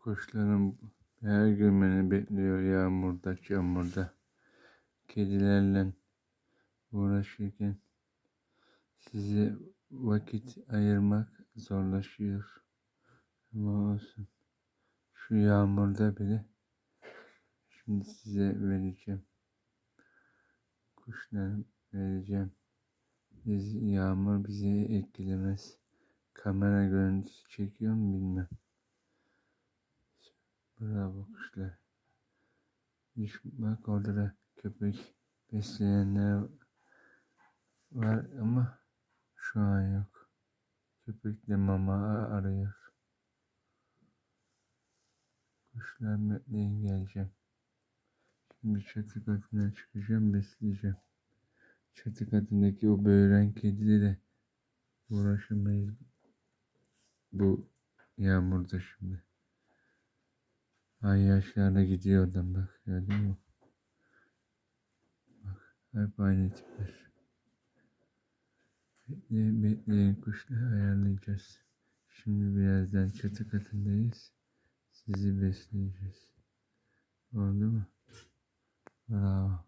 Kuşlarım her gün beni bekliyor yağmurda, çamurda. Kedilerle uğraşırken size vakit ayırmak zorlaşıyor. Ama olsun. Şu yağmurda bile şimdi size vereceğim. Kuşlarım vereceğim. Biz, yağmur bizi etkilemez. Kamera görüntüsü çekiyor mu bilmem. Bravo kuşlar. Düş, bak orada da köpek besleyenler var ama şu an yok. Köpek de mama arıyor. Kuşlar bekleyin geleceğim. Şimdi çatı katına çıkacağım besleyeceğim. Çatı katındaki o böğren kedili de uğraşamayız. Bu yağmurda şimdi. Ay yaşlarda gidiyor adam bak gördün mü? Bak hep aynı tipler. Bekleyin bekleyin kuşları ayarlayacağız. Şimdi birazdan çatı katındayız. Sizi besleyeceğiz. Oldu mu? Bravo.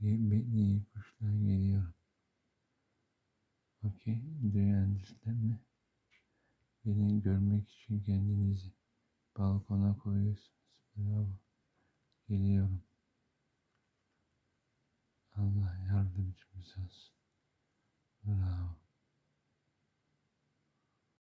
Bekleyin kuşlar geliyor. Okay, do you? Beni görmek için kendinizi balkona koyuyorsunuz. Bravo. Geliyorum. Allah yardımcımız olsun.